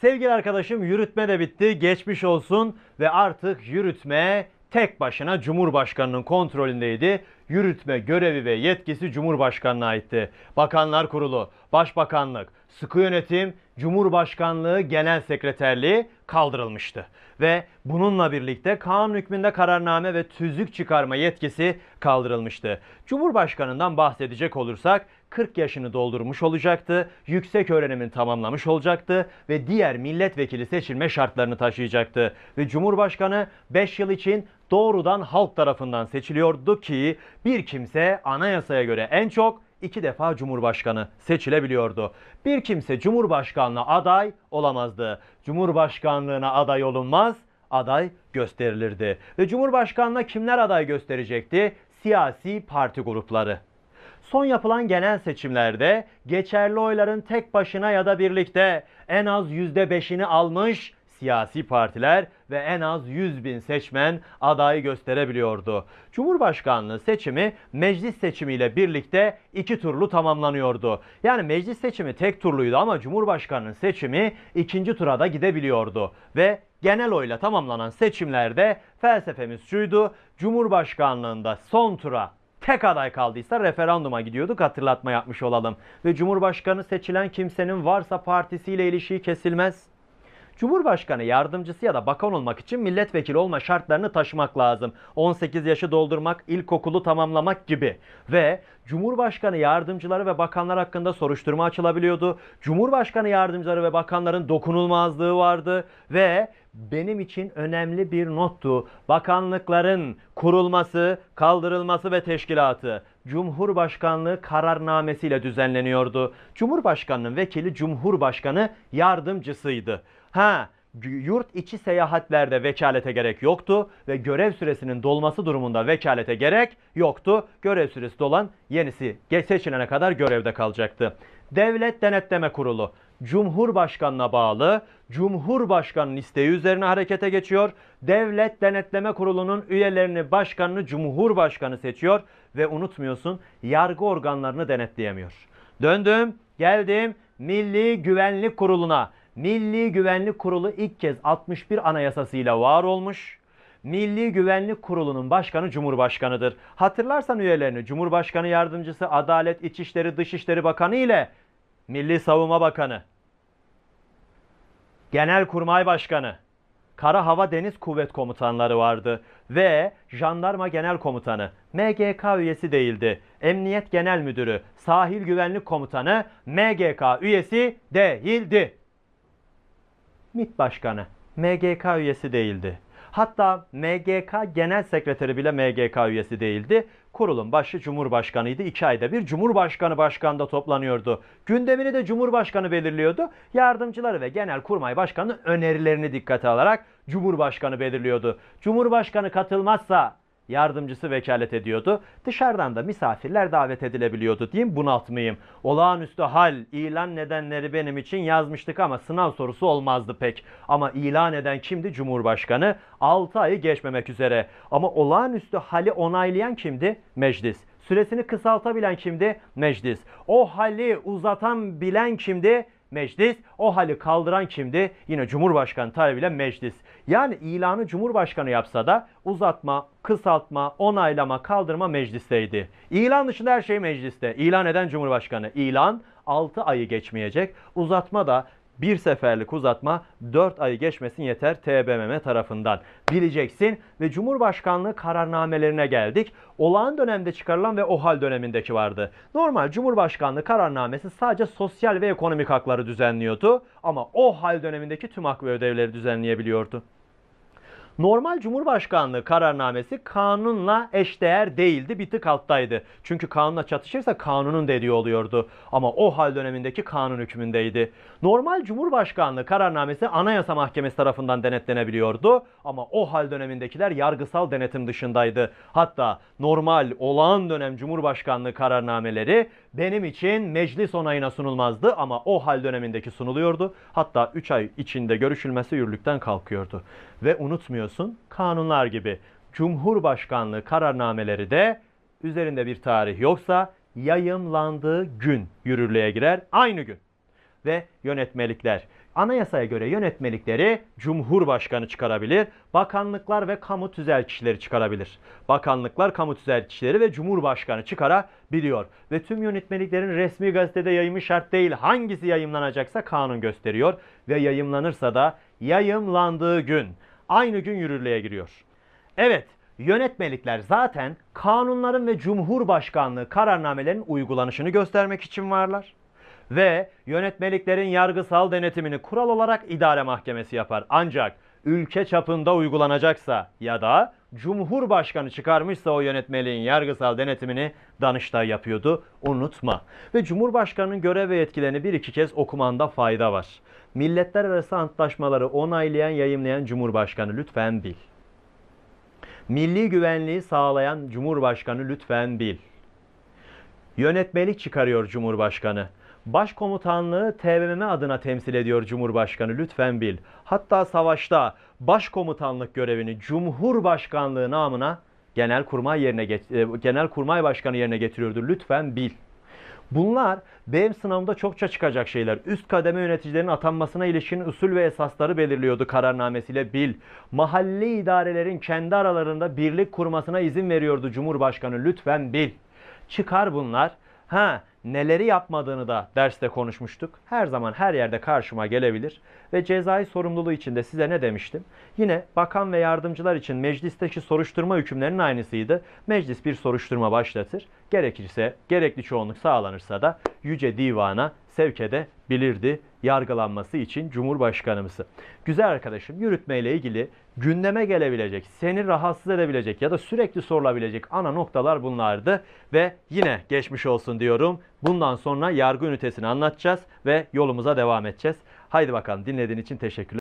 sevgili arkadaşım yürütme de bitti. Geçmiş olsun ve artık yürütme tek başına Cumhurbaşkanının kontrolündeydi. Yürütme görevi ve yetkisi Cumhurbaşkanına aitti. Bakanlar Kurulu, Başbakanlık, Sıkı Yönetim, Cumhurbaşkanlığı Genel Sekreterliği kaldırılmıştı. Ve bununla birlikte kanun hükmünde kararname ve tüzük çıkarma yetkisi kaldırılmıştı. Cumhurbaşkanından bahsedecek olursak 40 yaşını doldurmuş olacaktı, yüksek öğrenimini tamamlamış olacaktı ve diğer milletvekili seçilme şartlarını taşıyacaktı. Ve Cumhurbaşkanı 5 yıl için doğrudan halk tarafından seçiliyordu ki bir kimse anayasaya göre en çok iki defa Cumhurbaşkanı seçilebiliyordu. Bir kimse Cumhurbaşkanlığı aday olamazdı. Cumhurbaşkanlığına aday olunmaz, aday gösterilirdi. Ve Cumhurbaşkanlığına kimler aday gösterecekti? Siyasi parti grupları. Son yapılan genel seçimlerde geçerli oyların tek başına ya da birlikte en az %5'ini almış siyasi partiler ve en az 100 bin seçmen adayı gösterebiliyordu. Cumhurbaşkanlığı seçimi meclis seçimiyle birlikte iki turlu tamamlanıyordu. Yani meclis seçimi tek turluydu ama Cumhurbaşkanının seçimi ikinci tura da gidebiliyordu. Ve genel oyla tamamlanan seçimlerde felsefemiz şuydu. Cumhurbaşkanlığında son tura tek aday kaldıysa referanduma gidiyorduk hatırlatma yapmış olalım. Ve Cumhurbaşkanı seçilen kimsenin varsa partisiyle ilişiği kesilmez. Cumhurbaşkanı yardımcısı ya da bakan olmak için milletvekili olma şartlarını taşımak lazım. 18 yaşı doldurmak, ilkokulu tamamlamak gibi. Ve Cumhurbaşkanı yardımcıları ve bakanlar hakkında soruşturma açılabiliyordu. Cumhurbaşkanı yardımcıları ve bakanların dokunulmazlığı vardı ve benim için önemli bir nottu. Bakanlıkların kurulması, kaldırılması ve teşkilatı. Cumhurbaşkanlığı kararnamesiyle düzenleniyordu. Cumhurbaşkanının vekili Cumhurbaşkanı yardımcısıydı. Ha, yurt içi seyahatlerde vekalete gerek yoktu ve görev süresinin dolması durumunda vekalete gerek yoktu. Görev süresi dolan yenisi seçilene kadar görevde kalacaktı. Devlet Denetleme Kurulu Cumhurbaşkanına bağlı Cumhurbaşkanının isteği üzerine harekete geçiyor. Devlet Denetleme Kurulu'nun üyelerini, başkanını Cumhurbaşkanı seçiyor ve unutmuyorsun yargı organlarını denetleyemiyor. Döndüm, geldim Milli Güvenlik Kurulu'na. Milli Güvenlik Kurulu ilk kez 61 anayasasıyla var olmuş. Milli Güvenlik Kurulu'nun başkanı Cumhurbaşkanı'dır. Hatırlarsan üyelerini Cumhurbaşkanı Yardımcısı, Adalet, İçişleri, Dışişleri Bakanı ile Milli Savunma Bakanı, Genelkurmay Başkanı, Kara Hava Deniz Kuvvet Komutanları vardı ve Jandarma Genel Komutanı, MGK üyesi değildi. Emniyet Genel Müdürü, Sahil Güvenlik Komutanı, MGK üyesi değildi. MİT Başkanı, MGK üyesi değildi. Hatta MGK Genel Sekreteri bile MGK üyesi değildi. Kurulun başı Cumhurbaşkanıydı. İki ayda bir Cumhurbaşkanı başkanda toplanıyordu. Gündemini de Cumhurbaşkanı belirliyordu. Yardımcıları ve Genel Kurmay Başkanı önerilerini dikkate alarak Cumhurbaşkanı belirliyordu. Cumhurbaşkanı katılmazsa yardımcısı vekalet ediyordu. Dışarıdan da misafirler davet edilebiliyordu diyeyim bunaltmayayım. Olağanüstü hal ilan nedenleri benim için yazmıştık ama sınav sorusu olmazdı pek. Ama ilan eden kimdi? Cumhurbaşkanı. 6 ayı geçmemek üzere. Ama olağanüstü hali onaylayan kimdi? Meclis. Süresini kısaltabilen kimdi? Meclis. O hali uzatan bilen kimdi? Meclis. O hali kaldıran kimdi? Yine Cumhurbaşkanı talebiyle meclis. Yani ilanı Cumhurbaşkanı yapsa da uzatma, kısaltma, onaylama, kaldırma meclisteydi. İlan dışında her şey mecliste. İlan eden Cumhurbaşkanı. İlan 6 ayı geçmeyecek. Uzatma da bir seferlik uzatma 4 ayı geçmesin yeter TBMM tarafından. Bileceksin ve Cumhurbaşkanlığı kararnamelerine geldik. Olağan dönemde çıkarılan ve OHAL dönemindeki vardı. Normal Cumhurbaşkanlığı kararnamesi sadece sosyal ve ekonomik hakları düzenliyordu ama OHAL dönemindeki tüm hak ve ödevleri düzenleyebiliyordu. Normal Cumhurbaşkanlığı kararnamesi kanunla eşdeğer değildi, bir tık alttaydı. Çünkü kanunla çatışırsa kanunun dediği oluyordu. Ama o hal dönemindeki kanun hükmündeydi. Normal Cumhurbaşkanlığı kararnamesi Anayasa Mahkemesi tarafından denetlenebiliyordu. Ama o hal dönemindekiler yargısal denetim dışındaydı. Hatta normal olağan dönem Cumhurbaşkanlığı kararnameleri benim için meclis onayına sunulmazdı ama o hal dönemindeki sunuluyordu. Hatta 3 ay içinde görüşülmesi yürürlükten kalkıyordu. Ve unutmuyorsun kanunlar gibi Cumhurbaşkanlığı kararnameleri de üzerinde bir tarih yoksa yayımlandığı gün yürürlüğe girer aynı gün. Ve yönetmelikler Anayasaya göre yönetmelikleri Cumhurbaşkanı çıkarabilir. Bakanlıklar ve kamu tüzel kişileri çıkarabilir. Bakanlıklar, kamu tüzel kişileri ve Cumhurbaşkanı çıkarabiliyor. Ve tüm yönetmeliklerin resmi gazetede yayımı şart değil. Hangisi yayımlanacaksa kanun gösteriyor. Ve yayımlanırsa da yayımlandığı gün aynı gün yürürlüğe giriyor. Evet, yönetmelikler zaten kanunların ve Cumhurbaşkanlığı kararnamelerin uygulanışını göstermek için varlar. Ve yönetmeliklerin yargısal denetimini kural olarak idare mahkemesi yapar. Ancak ülke çapında uygulanacaksa ya da Cumhurbaşkanı çıkarmışsa o yönetmeliğin yargısal denetimini Danıştay yapıyordu. Unutma. Ve Cumhurbaşkanının görev ve yetkilerini bir iki kez okumanda fayda var. Milletler arası antlaşmaları onaylayan, yayımlayan Cumhurbaşkanı lütfen bil. Milli güvenliği sağlayan Cumhurbaşkanı lütfen bil. Yönetmelik çıkarıyor Cumhurbaşkanı. Başkomutanlığı TBMM adına temsil ediyor Cumhurbaşkanı lütfen bil. Hatta savaşta başkomutanlık görevini Cumhurbaşkanlığı namına Genelkurmay yerine e, Genelkurmay Başkanı yerine getiriyordu. Lütfen bil. Bunlar benim sınavımda çokça çıkacak şeyler. Üst kademe yöneticilerin atanmasına ilişkin usul ve esasları belirliyordu kararnamesiyle bil. Mahalli idarelerin kendi aralarında birlik kurmasına izin veriyordu Cumhurbaşkanı. Lütfen bil. Çıkar bunlar. Ha neleri yapmadığını da derste konuşmuştuk. Her zaman her yerde karşıma gelebilir. Ve cezai sorumluluğu için de size ne demiştim? Yine bakan ve yardımcılar için meclisteki soruşturma hükümlerinin aynısıydı. Meclis bir soruşturma başlatır. Gerekirse, gerekli çoğunluk sağlanırsa da Yüce Divan'a sevk edebilirdi yargılanması için Cumhurbaşkanımızı. Güzel arkadaşım yürütme ile ilgili gündeme gelebilecek, seni rahatsız edebilecek ya da sürekli sorulabilecek ana noktalar bunlardı. Ve yine geçmiş olsun diyorum. Bundan sonra yargı ünitesini anlatacağız ve yolumuza devam edeceğiz. Haydi bakalım dinlediğin için teşekkürler.